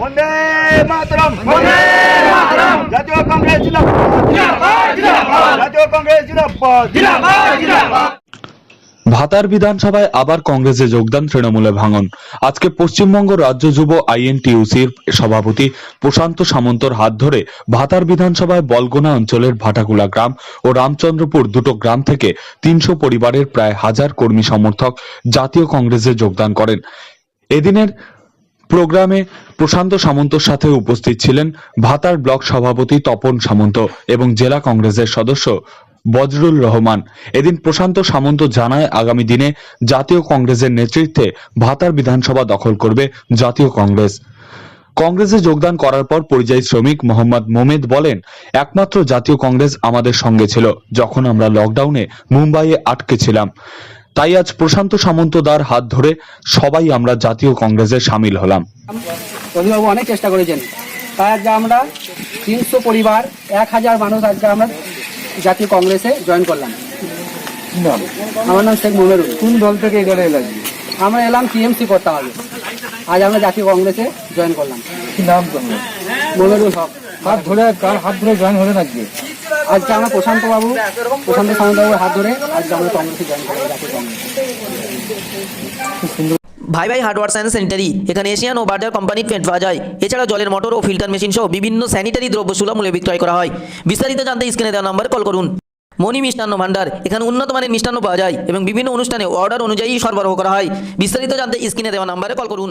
বন্দে মাতরম বন্দে মাতরম। জাতীয় কংগ্রেস জিন্দাবাদ। জাতীয় কংগ্রেস জিন্দাবাদ। ভাতার বিধানসভায় আবার কংগ্রেসে যোগদান তৃণমূলে ভাঙন। আজকে পশ্চিমবঙ্গ রাজ্য যুব আইএনটিউসির সভাপতি প্রশান্ত সামন্তর হাত ধরে ভাতার বিধানসভায় বলগোনা অঞ্চলের ভাটাকুলা গ্রাম ও রামচন্দ্রপুর দুটো গ্রাম থেকে তিনশো পরিবারের প্রায় হাজার কর্মী সমর্থক জাতীয় কংগ্রেসে যোগদান করেন। এদিনের প্রোগ্রামে প্রশান্ত সামন্তর সাথে উপস্থিত ছিলেন ভাতার ব্লক সভাপতি তপন সামন্ত এবং জেলা কংগ্রেসের সদস্য বজরুল রহমান। এদিন প্রশান্ত সামন্ত জানায়, আগামী দিনে জাতীয় কংগ্রেসের নেতৃত্বে ভাতার বিধানসভা দখল করবে জাতীয় কংগ্রেস। কংগ্রেসে যোগদান করার পর পরিযায়ী শ্রমিক মোহাম্মদ মোমেদ বলেন, একমাত্র জাতীয় কংগ্রেস আমাদের সঙ্গে ছিল যখন আমরা লকডাউনে মুম্বাইয়ে আটকে ছিলাম। তাই আজ প্রশান্ত সামন্তদার হাত ধরে সবাই আমরা জাতীয় কংগ্রেসে সামিল হলাম। অভিভাবক অনেক চেষ্টা করেছেন। তাই আজকে আমরা তিনশো পরিবার এক হাজার মানুষ আজকে আমরা জাতীয় কংগ্রেসে জয়েন করলাম। আমার নাম শেখ মোমেরুল কোন দল থেকে দলে এলেন? আমরা এলাম টিএমসি করতে হবে আজ আমরা জাতীয় কংগ্রেসে জয়েন করলাম। কি নাম মোমেরুল হক। হাত ধরে কার হাত ধরে জয়েন হলেন আজকে? আজকে আমরা প্রশান্ত বাবু, প্রশান্ত সামন্ত বাবুর হাত ধরে আজকে আমরা কংগ্রেসে জয়েন করলাম জাতীয় ভাই ভাই হার্ডওয়ার্স অ্যান্ড স্যানিটারি এখানে এশিয়ান ও বার্জার কোম্পানির পেন্ট পাওয়া যায় এছাড়া জলের মোটর ও ফিল্টার মেশিন সহ বিভিন্ন স্যানিটারি দ্রব্য সুলভ মূল্যে বিক্রয় করা হয়। বিস্তারিত জানতে স্ক্রিনে দেওয়া নাম্বারে কল করুন। মণি মিষ্টান্ন ভান্ডার। এখানে উন্নত মানের মিষ্টান্ন পাওয়া যায় এবং বিভিন্ন অনুষ্ঠানে অর্ডার অনুযায়ী সরবরাহ করা হয়। বিস্তারিত জানতে স্ক্রিনে দেওয়া নাম্বারে কল করুন।